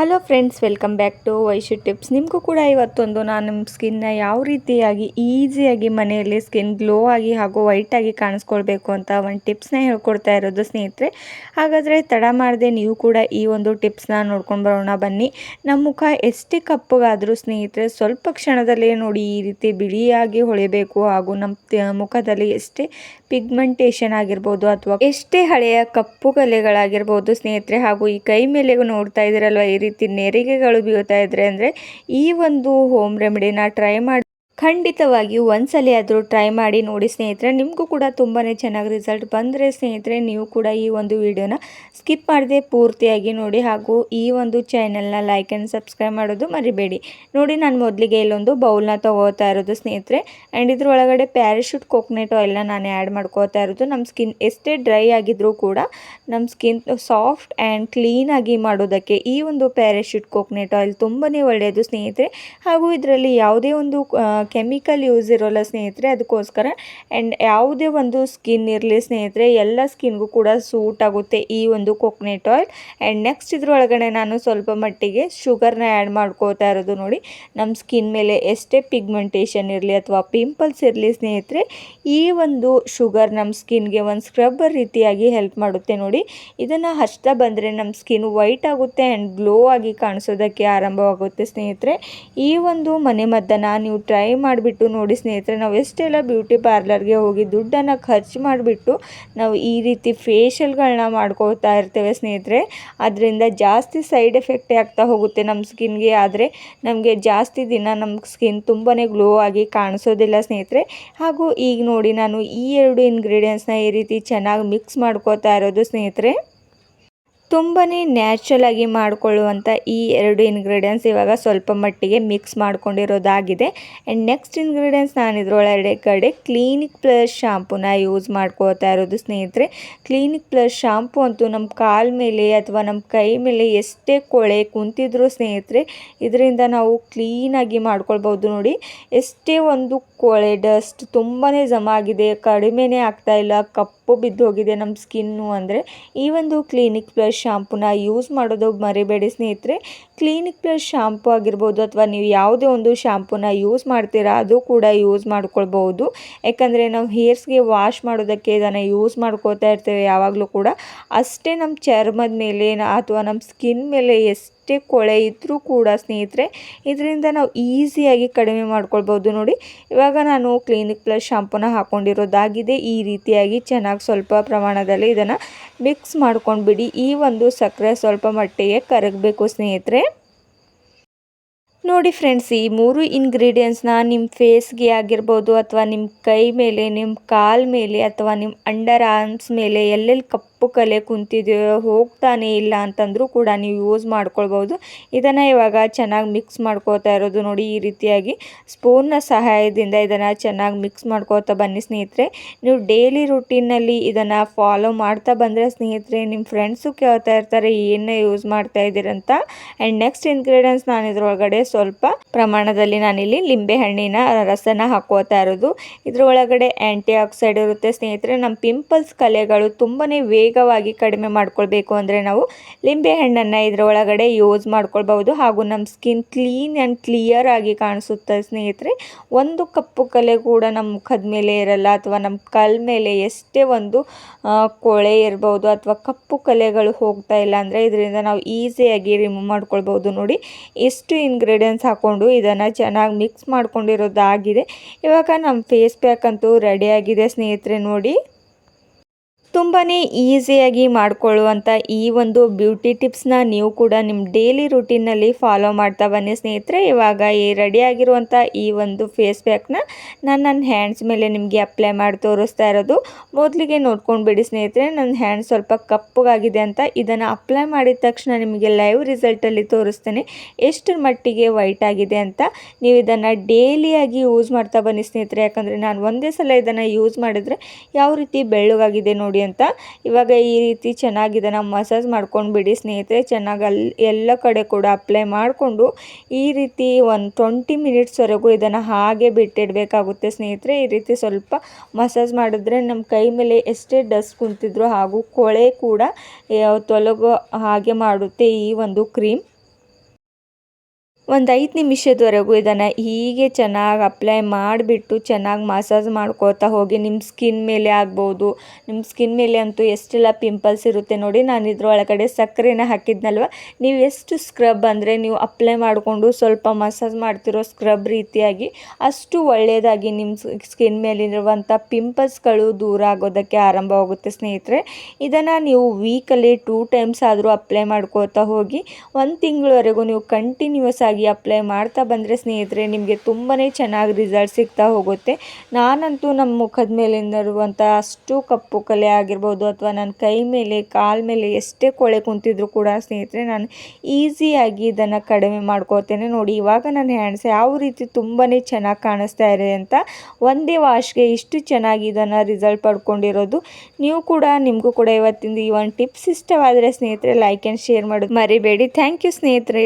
Hello friends welcome back to Vaishu tips ನಿಮಗೂ ಕೂಡ ಇವತ್ತೊಂದು ನಾನು ನಿಮ್ಮ ಸ್ಕಿನ್ನ ಯಾವ ರೀತಿಯಾಗಿ ಈಸಿಯಾಗಿ ಮನೆಯಲ್ಲಿ ಸ್ಕಿನ್ ಗ್ಲೋ ಆಗಿ ಹಾಗೂ ವೈಟಾಗಿ ಕಾಣಿಸ್ಕೊಳ್ಬೇಕು ಅಂತ ಒಂದು ಟಿಪ್ಸ್ನ ಹೇಳ್ಕೊಡ್ತಾ ಇರೋದು ಸ್ನೇಹಿತರೆ. ಹಾಗಾದರೆ ತಡ ಮಾಡದೆ ನೀವು ಕೂಡ ಈ ಒಂದು ಟಿಪ್ಸ್ನ ನೋಡ್ಕೊಂಡು ಬರೋಣ. ಬನ್ನಿ ನಮ್ಮ ಮುಖ ಎಷ್ಟೇ ಕಪ್ಪಗಾದರೂ ಸ್ನೇಹಿತರೆ, ಸ್ವಲ್ಪ ಕ್ಷಣದಲ್ಲೇ ನೋಡಿ ಈ ರೀತಿ ಬಿಳಿಯಾಗಿ ಹೊಳಿಬೇಕು ಹಾಗೂ ನಮ್ಮ ಮುಖದಲ್ಲಿ ಎಷ್ಟೇ ಪಿಗ್ಮೆಂಟೇಷನ್ ಆಗಿರ್ಬೋದು ಅಥವಾ ಎಷ್ಟೇ ಹಳೆಯ ಕಪ್ಪು ಕಲೆಗಳಾಗಿರ್ಬೋದು ಸ್ನೇಹಿತರೆ, ಹಾಗೂ ಈ ಕೈ ಮೇಲೆ ನೋಡ್ತಾ ಇದ್ದೀರಲ್ವ ಈ ನೆರಿಗೆಗಳು ಬೀಳ್ತಾ ಇದ್ರೆ ಅಂದರೆ ಈ ಒಂದು ಹೋಮ್ ರೆಮಿಡಿನ ಟ್ರೈ ಮಾಡಿ ಖಂಡಿತವಾಗಿ ಒಂದ್ಸಲಿ ಆದರೂ ಟ್ರೈ ಮಾಡಿ ನೋಡಿ ಸ್ನೇಹಿತರೆ, ನಿಮಗೂ ಕೂಡ ತುಂಬಾ ಚೆನ್ನಾಗಿ ರಿಸಲ್ಟ್ ಬಂದರೆ ಸ್ನೇಹಿತರೆ, ನೀವು ಕೂಡ ಈ ಒಂದು ವಿಡಿಯೋನ ಸ್ಕಿಪ್ ಮಾಡದೆ ಪೂರ್ತಿಯಾಗಿ ನೋಡಿ ಹಾಗೂ ಈ ಒಂದು ಚಾನಲ್ನ ಲೈಕ್ ಆ್ಯಂಡ್ ಸಬ್ಸ್ಕ್ರೈಬ್ ಮಾಡೋದು ಮರಿಬೇಡಿ. ನೋಡಿ ನಾನು ಮೊದಲಿಗೆ ಇಲ್ಲೊಂದು ಬೌಲ್ನ ತಗೋತಾ ಇರೋದು ಸ್ನೇಹಿತರೆ ಆ್ಯಂಡ್ ಇದ್ರೊಳಗಡೆ ಪ್ಯಾರಾಶೂಟ್ ಕೋಕೋನೆಟ್ ಆಯಿಲ್ನ ನಾನು ಆ್ಯಡ್ ಮಾಡ್ಕೋತಾ ಇರೋದು. ನಮ್ಮ ಸ್ಕಿನ್ ಎಷ್ಟೇ ಡ್ರೈ ಆಗಿದ್ರೂ ಕೂಡ ನಮ್ಮ ಸ್ಕಿನ್ ಸಾಫ್ಟ್ ಆ್ಯಂಡ್ ಕ್ಲೀನಾಗಿ ಮಾಡೋದಕ್ಕೆ ಈ ಒಂದು ಪ್ಯಾರಾಶೂಟ್ ಕೋಕೋನೆಟ್ ಆಯಿಲ್ ತುಂಬಾ ಒಳ್ಳೆಯದು ಸ್ನೇಹಿತರೆ. ಹಾಗೂ ಇದರಲ್ಲಿ ಯಾವುದೇ ಒಂದು ಕೆಮಿಕಲ್ ಯೂಸ್ ಇರೋಲ್ಲ ಸ್ನೇಹಿತರೆ ಅದಕ್ಕೋಸ್ಕರ ಆ್ಯಂಡ್ ಯಾವುದೇ ಒಂದು ಸ್ಕಿನ್ ಇರಲಿ ಸ್ನೇಹಿತರೆ, ಎಲ್ಲ ಸ್ಕಿನ್ಗೂ ಕೂಡ ಸೂಟ್ ಆಗುತ್ತೆ ಈ ಒಂದು ಕೊಕ್ನೆಟ್ ಆಯಿಲ್ ಆ್ಯಂಡ್ ನೆಕ್ಸ್ಟ್ ಇದ್ರೊಳಗಡೆ ನಾನು ಸ್ವಲ್ಪ ಮಟ್ಟಿಗೆ ಶುಗರ್ನ ಆ್ಯಡ್ ಮಾಡ್ಕೋತಾ ಇರೋದು ನೋಡಿ. ನಮ್ಮ ಸ್ಕಿನ್ ಮೇಲೆ ಎಷ್ಟೇ ಪಿಗ್ಮೆಂಟೇಷನ್ ಇರಲಿ ಅಥವಾ ಪಿಂಪಲ್ಸ್ ಇರಲಿ ಸ್ನೇಹಿತರೆ, ಈ ಒಂದು ಶುಗರ್ ನಮ್ಮ ಸ್ಕಿನ್ಗೆ ಒಂದು ಸ್ಕ್ರಬ್ಬರ್ ರೀತಿಯಾಗಿ ಹೆಲ್ಪ್ ಮಾಡುತ್ತೆ ನೋಡಿ. ಇದನ್ನು ಹಚ್ತಾ ಬಂದರೆ ನಮ್ಮ ಸ್ಕಿನ್ ವೈಟ್ ಆಗುತ್ತೆ ಆ್ಯಂಡ್ ಗ್ಲೋ ಆಗಿ ಕಾಣಿಸೋದಕ್ಕೆ ಆರಂಭವಾಗುತ್ತೆ ಸ್ನೇಹಿತರೆ. ಈ ಒಂದು ಮನೆ ಮದ್ದನ್ನು ನೀವು ಟ್ರೈ ಮಾಡಿಬಿಟ್ಟು ನೋಡಿ ಸ್ನೇಹಿತರೆ, ನಾವು ಎಷ್ಟೆಲ್ಲ ಬ್ಯೂಟಿ ಪಾರ್ಲರ್ಗೆ ಹೋಗಿ ದುಡ್ಡನ್ನು ಖರ್ಚು ಮಾಡಿಬಿಟ್ಟು ನಾವು ಈ ರೀತಿ ಫೇಶಿಯಲ್ಗಳನ್ನ ಮಾಡ್ಕೋತಾ ಇರ್ತೇವೆ ಸ್ನೇಹಿತರೆ. ಅದರಿಂದ ಜಾಸ್ತಿ ಸೈಡ್ ಎಫೆಕ್ಟೇ ಆಗ್ತಾ ಹೋಗುತ್ತೆ ನಮ್ಮ ಸ್ಕಿನ್ಗೆ. ಆದರೆ ನಮಗೆ ಜಾಸ್ತಿ ದಿನ ನಮ್ಮ ಸ್ಕಿನ್ ತುಂಬಾ ಗ್ಲೋ ಆಗಿ ಕಾಣಿಸೋದಿಲ್ಲ ಸ್ನೇಹಿತರೆ. ಹಾಗೂ ಈಗ ನೋಡಿ ನಾನು ಈ ಎರಡು ಇಂಗ್ರೀಡಿಯೆಂಟ್ಸ್ನ ಈ ರೀತಿ ಚೆನ್ನಾಗಿ ಮಿಕ್ಸ್ ಮಾಡ್ಕೋತಾ ಇರೋದು ಸ್ನೇಹಿತರೆ. ತುಂಬಾ ನ್ಯಾಚುರಲ್ ಆಗಿ ಮಾಡಿಕೊಳ್ಳುವಂಥ ಈ ಎರಡು ಇಂಗ್ರೀಡಿಯೆಂಟ್ಸ್ ಇವಾಗ ಸ್ವಲ್ಪ ಮಟ್ಟಿಗೆ ಮಿಕ್ಸ್ ಮಾಡ್ಕೊಂಡಿರೋದಾಗಿದೆ. ಆ್ಯಂಡ್ ನೆಕ್ಸ್ಟ್ ಇಂಗ್ರೀಡಿಯೆಂಟ್ಸ್ ನಾನು ಇದರೊಳಗಡೆ ಕಡೆ ಕ್ಲೀನಿಕ್ ಪ್ಲಸ್ ಶಾಂಪೂನ ಯೂಸ್ ಮಾಡ್ಕೋತಾ ಇರೋದು ಸ್ನೇಹಿತರೆ. ಕ್ಲೀನಿಕ್ ಪ್ಲಸ್ ಶಾಂಪು ಅಂತೂ ನಮ್ಮ ಕಾಲ್ ಮೇಲೆ ಅಥವಾ ನಮ್ಮ ಕೈ ಮೇಲೆ ಎಷ್ಟೇ ಕೊಳೆ ಕುಂತಿದ್ರು ಸ್ನೇಹಿತರೆ, ಇದರಿಂದ ನಾವು ಕ್ಲೀನಾಗಿ ಮಾಡ್ಕೊಳ್ಬೋದು ನೋಡಿ. ಎಷ್ಟೇ ಒಂದು ಕೊಳೆ ಡಸ್ಟ್ ತುಂಬಾ ಜಮ ಆಗಿದೆ ಕಡಿಮೆನೇ ಆಗ್ತಾಯಿಲ್ಲ ಇಲ್ಲ ಕಪ್ಪು ಬಿದ್ದು ಹೋಗಿದೆ ನಮ್ಮ ಸ್ಕಿನ್ನು ಅಂದರೆ ಈ ಒಂದು ಕ್ಲಿನಿಕ್ ಪ್ಲಸ್ ಶಾಂಪೂನ ಯೂಸ್ ಮಾಡೋದು ಮರಿಬೇಡಿ ಸ್ನೇಹಿತರೆ. ಕ್ಲಿನಿಕ್ ಪ್ಲಸ್ ಶಾಂಪು ಆಗಿರ್ಬೋದು ಅಥವಾ ನೀವು ಯಾವುದೇ ಒಂದು ಶಾಂಪೂನ ಯೂಸ್ ಮಾಡ್ತೀರಾ ಅದು ಕೂಡ ಯೂಸ್ ಮಾಡ್ಕೊಳ್ಬೋದು ಯಾಕಂದರೆ ನಾವು ಹೇರ್ಸ್ಗೆ ವಾಶ್ ಮಾಡೋದಕ್ಕೆ ಇದನ್ನು ಯೂಸ್ ಮಾಡ್ಕೋತಾ ಇರ್ತೇವೆ ಯಾವಾಗಲೂ ಕೂಡ. ಅಷ್ಟೇ ನಮ್ಮ ಚರ್ಮದ ಮೇಲೆ ಅಥವಾ ನಮ್ಮ ಸ್ಕಿನ್ ಮೇಲೆ ಎಷ್ಟು ಎಷ್ಟೇ ಕೊಳೆ ಇದ್ದರೂ ಕೂಡ ಸ್ನೇಹಿತರೆ, ಇದರಿಂದ ನಾವು ಈಸಿಯಾಗಿ ಕಡಿಮೆ ಮಾಡ್ಕೊಳ್ಬೋದು ನೋಡಿ. ಇವಾಗ ನಾನು ಕ್ಲಿನಿಕ್ ಪ್ಲಸ್ ಶಾಂಪೂನ ಹಾಕ್ಕೊಂಡಿರೋದಾಗಿದೆ ಈ ರೀತಿಯಾಗಿ ಚೆನ್ನಾಗಿ ಸ್ವಲ್ಪ ಪ್ರಮಾಣದಲ್ಲಿ ಇದನ್ನು ಮಿಕ್ಸ್ ಮಾಡ್ಕೊಂಡು ಬಿಡಿ ಈ ಒಂದು ಸಕ್ಕರೆ ಸ್ವಲ್ಪ ಮಟ್ಟಿಗೆ ಕರಗಬೇಕು ಸ್ನೇಹಿತರೆ. ನೋಡಿ ಫ್ರೆಂಡ್ಸ್ ಈ ಮೂರು ಇಂಗ್ರೀಡಿಯೆಂಟ್ಸ್ನ ನಿಮ್ಮ ಫೇಸ್ಗೆ ಆಗಿರ್ಬೋದು ಅಥವಾ ನಿಮ್ಮ ಕೈ ಮೇಲೆ ನಿಮ್ಮ ಕಾಲ್ ಮೇಲೆ ಅಥವಾ ನಿಮ್ಮ ಅಂಡರ್ ಆರ್ಮ್ಸ್ ಮೇಲೆ ಎಲ್ಲೆಲ್ಲಿ ಕಪ್ಪು ಕಲೆ ಕುಂತಿದೆಯೋ, ಹೋಗ್ತಾನೆ ಇಲ್ಲ ಅಂತಂದರೂ ಕೂಡ ನೀವು ಯೂಸ್ ಮಾಡ್ಕೊಳ್ಬೋದು ಇದನ್ನು ಇವಾಗ ಚೆನ್ನಾಗಿ ಮಿಕ್ಸ್ ಮಾಡ್ಕೋತಾ ಇರೋದು ನೋಡಿ ಈ ರೀತಿಯಾಗಿ. ಸ್ಪೂನ್ನ ಸಹಾಯದಿಂದ ಇದನ್ನು ಚೆನ್ನಾಗಿ ಮಿಕ್ಸ್ ಮಾಡ್ಕೋತಾ ಬನ್ನಿ ಸ್ನೇಹಿತರೆ. ನೀವು ಡೈಲಿ ರುಟೀನಲ್ಲಿ ಇದನ್ನು ಫಾಲೋ ಮಾಡ್ತಾ ಬಂದರೆ ಸ್ನೇಹಿತರೆ ನಿಮ್ಮ ಫ್ರೆಂಡ್ಸು ಕೇಳ್ತಾ ಇರ್ತಾರೆ ಏನೇ ಯೂಸ್ ಮಾಡ್ತಾ ಇದ್ದೀರಂತ ಆ್ಯಂಡ್ ನೆಕ್ಸ್ಟ್ ಇಂಗ್ರೀಡಿಯೆಂಟ್ಸ್ ನಾನು ಇದರೊಳಗಡೆ ಸ್ವಲ್ಪ ಪ್ರಮಾಣದಲ್ಲಿ ನಾನಿಲ್ಲಿ ಲಿಂಬೆ ಹಣ್ಣಿನ ರಸನ ಹಾಕೋತಾ ಇರೋದು. ಇದರೊಳಗಡೆ ಆ್ಯಂಟಿ ಆಕ್ಸೈಡ್ ಇರುತ್ತೆ ಸ್ನೇಹಿತರೆ. ನಮ್ಮ ಪಿಂಪಲ್ಸ್ ಕಲೆಗಳು ತುಂಬಾ ವೇಗವಾಗಿ ಕಡಿಮೆ ಮಾಡ್ಕೊಳ್ಬೇಕು ಅಂದರೆ ನಾವು ಲಿಂಬೆ ಹಣ್ಣನ್ನು ಇದರೊಳಗಡೆ ಯೂಸ್ ಮಾಡ್ಕೊಳ್ಬಹುದು ಹಾಗೂ ನಮ್ಮ ಸ್ಕಿನ್ ಕ್ಲೀನ್ ಆ್ಯಂಡ್ ಕ್ಲಿಯರ್ ಆಗಿ ಕಾಣಿಸುತ್ತೆ ಸ್ನೇಹಿತರೆ. ಒಂದು ಕಪ್ಪು ಕಲೆ ಕೂಡ ನಮ್ಮ ಮುಖದ ಮೇಲೆ ಇರಲ್ಲ ಅಥವಾ ನಮ್ಮ ಕಲ್ ಮೇಲೆ ಎಷ್ಟೇ ಒಂದು ಕೊಳೆ ಇರ್ಬೋದು ಅಥವಾ ಕಪ್ಪು ಕಲೆಗಳು ಹೋಗ್ತಾ ಇಲ್ಲ ಅಂದರೆ ಇದರಿಂದ ನಾವು ಈಸಿಯಾಗಿ ರಿಮೂವ್ ಮಾಡ್ಕೊಳ್ಬೋದು ನೋಡಿ. ಎಷ್ಟು ಇಂಗ್ರೀಡಿಯೆಂಟ್ಸ್ ಹಾಕ್ಕೊಂಡು ಇದನ್ನು ಚೆನ್ನಾಗಿ ಮಿಕ್ಸ್ ಮಾಡ್ಕೊಂಡಿರೋದಾಗಿದೆ. ಇವಾಗ ನಮ್ಮ ಫೇಸ್ ಪ್ಯಾಕ್ ಅಂತೂ ರೆಡಿಯಾಗಿದೆ ಸ್ನೇಹಿತರೆ ನೋಡಿ. ತುಂಬಾ ಈಸಿಯಾಗಿ ಮಾಡಿಕೊಳ್ಳುವಂಥ ಈ ಒಂದು ಬ್ಯೂಟಿ ಟಿಪ್ಸ್ನ ನೀವು ಕೂಡ ನಿಮ್ಮ ಡೈಲಿ ರುಟೀನಲ್ಲಿ ಫಾಲೋ ಮಾಡ್ತಾ ಬನ್ನಿ ಸ್ನೇಹಿತರೆ. ಇವಾಗ ಈ ರೆಡಿಯಾಗಿರುವಂಥ ಈ ಒಂದು ಫೇಸ್ ಪ್ಯಾಕ್ನ ನಾನು ನನ್ನ ಹ್ಯಾಂಡ್ಸ್ ಮೇಲೆ ನಿಮಗೆ ಅಪ್ಲೈ ಮಾಡಿ ತೋರಿಸ್ತಾ ಇರೋದು. ಮೊದಲಿಗೆ ನೋಡ್ಕೊಂಡು ಬಿಡಿ ಸ್ನೇಹಿತರೆ, ನನ್ನ ಹ್ಯಾಂಡ್ ಸ್ವಲ್ಪ ಕಪ್ಪಗಾಗಿದೆ ಅಂತ ಇದನ್ನು ಅಪ್ಲೈ ಮಾಡಿದ ತಕ್ಷಣ ನಿಮಗೆ ಲೈವ್ ರಿಸಲ್ಟಲ್ಲಿ ತೋರಿಸ್ತೇನೆ. ಎಷ್ಟರ ಮಟ್ಟಿಗೆ ವೈಟ್ ಆಗಿದೆ ಅಂತ ನೀವು ಇದನ್ನು ಡೈಲಿಯಾಗಿ ಯೂಸ್ ಮಾಡ್ತಾ ಬನ್ನಿ ಸ್ನೇಹಿತರೆ. ಯಾಕಂದರೆ ನಾನು ಒಂದೇ ಸಲ ಇದನ್ನು ಯೂಸ್ ಮಾಡಿದರೆ ಯಾವ ರೀತಿ ಬೆಳ್ಳಗಾಗಿದೆ ನೋಡಿ ಅಂತ. ಇವಾಗ ಈ ರೀತಿ ಚೆನ್ನಾಗಿದೆ ನಮ್ಮ ಮಸಾಜ್ ಮಾಡ್ಕೊಂಡು ಬಿಡಿ ಸ್ನೇಹಿತರೆ. ಚೆನ್ನಾಗಿ ಅಲ್ಲಿ ಎಲ್ಲ ಕಡೆ ಕೂಡ ಅಪ್ಲೈ ಮಾಡಿಕೊಂಡು ಈ ರೀತಿ ಒಂದು ಟ್ವೆಂಟಿ ಮಿನಿಟ್ಸ್ವರೆಗೂ ಇದನ್ನು ಹಾಗೆ ಬಿಟ್ಟಿಡಬೇಕಾಗುತ್ತೆ ಸ್ನೇಹಿತರೆ. ಈ ರೀತಿ ಸ್ವಲ್ಪ ಮಸಾಜ್ ಮಾಡಿದ್ರೆ ನಮ್ಮ ಕೈ ಮೇಲೆ ಎಷ್ಟೇ ಡಸ್ಟ್ ಕುಂತಿದ್ರು ಹಾಗೂ ಕೊಳೆ ಕೂಡ ತೊಲಗೋ ಹಾಗೆ ಮಾಡುತ್ತೆ ಈ ಒಂದು ಕ್ರೀಮ್ ಒಂದು ಐದು ನಿಮಿಷದವರೆಗೂ ಇದನ್ನು ಹೀಗೆ ಚೆನ್ನಾಗಿ ಅಪ್ಲೈ ಮಾಡಿಬಿಟ್ಟು ಚೆನ್ನಾಗಿ ಮಸಾಜ್ ಮಾಡ್ಕೋತಾ ಹೋಗಿ ನಿಮ್ಮ ಸ್ಕಿನ್ ಮೇಲೆ ಆಗ್ಬೋದು. ನಿಮ್ಮ ಸ್ಕಿನ್ ಮೇಲೆ ಅಂತೂ ಎಷ್ಟೆಲ್ಲ ಪಿಂಪಲ್ಸ್ ಇರುತ್ತೆ ನೋಡಿ, ನಾನು ಇದ್ರೊಳಗಡೆ ಸಕ್ಕರೆನ ಹಾಕಿದ್ನಲ್ವ? ನೀವು ಎಷ್ಟು ಸ್ಕ್ರಬ್ ಅಂದರೆ ನೀವು ಅಪ್ಲೈ ಮಾಡಿಕೊಂಡು ಸ್ವಲ್ಪ ಮಸಾಜ್ ಮಾಡ್ತಿರೋ ಸ್ಕ್ರಬ್ ರೀತಿಯಾಗಿ ಅಷ್ಟು ಒಳ್ಳೆಯದಾಗಿ ನಿಮ್ಮ ಸ್ಕಿನ್ ಮೇಲಿರುವಂಥ ಪಿಂಪಲ್ಸ್ಗಳು ದೂರ ಆಗೋದಕ್ಕೆ ಆರಂಭವಾಗುತ್ತೆ ಸ್ನೇಹಿತರೆ. ಇದನ್ನು ನೀವು ವೀಕಲ್ಲಿ ಟೂ ಟೈಮ್ಸ್ ಆದರೂ ಅಪ್ಲೈ ಮಾಡ್ಕೋತಾ ಹೋಗಿ, ಒಂದು ತಿಂಗಳವರೆಗೂ ನೀವು ಕಂಟಿನ್ಯೂಸ್ ಆಗಿ ಅಪ್ಲೈ ಮಾಡ್ತಾ ಬಂದರೆ ಸ್ನೇಹಿತರೆ, ನಿಮಗೆ ತುಂಬಾ ಚೆನ್ನಾಗಿ ರಿಸಲ್ಟ್ ಸಿಗ್ತಾ ಹೋಗುತ್ತೆ. ನಾನಂತೂ ನಮ್ಮ ಮುಖದ ಮೇಲಿಂದ ಇರುವಂಥ ಅಷ್ಟು ಕಪ್ಪು ಕಲೆ ಆಗಿರ್ಬೋದು, ಅಥವಾ ನನ್ನ ಕೈ ಮೇಲೆ, ಕಾಲ ಮೇಲೆ ಎಷ್ಟೇ ಕೊಳೆ ಕುಂತಿದ್ರು ಕೂಡ ಸ್ನೇಹಿತರೆ, ನಾನು ಈಸಿಯಾಗಿ ಇದನ್ನು ಕಡಿಮೆ ಮಾಡ್ಕೋತೇನೆ ನೋಡಿ, ಇವಾಗ ನನ್ನ ಹ್ಯಾಂಡ್ಸ್ ಯಾವ ರೀತಿ ತುಂಬಾ ಚೆನ್ನಾಗಿ ಕಾಣಿಸ್ತಾ ಇದೆ ಅಂತ ಒಂದೇ ವಾಶ್ಗೆ ಇಷ್ಟು ಚೆನ್ನಾಗಿ ಇದನ್ನು ರಿಸಲ್ಟ್ ಪಡ್ಕೊಂಡಿರೋದು. ನೀವು ಕೂಡ, ನಿಮಗೂ ಕೂಡ ಇವತ್ತಿಂದ ಈ ಒಂದು ಟಿಪ್ಸ್ ಇಷ್ಟವಾದರೆ ಸ್ನೇಹಿತರೆ ಲೈಕ್ ಆ್ಯಂಡ್ ಶೇರ್ ಮಾಡೋದು ಮರಿಬೇಡಿ. ಥ್ಯಾಂಕ್ ಯು ಸ್ನೇಹಿತರೆ.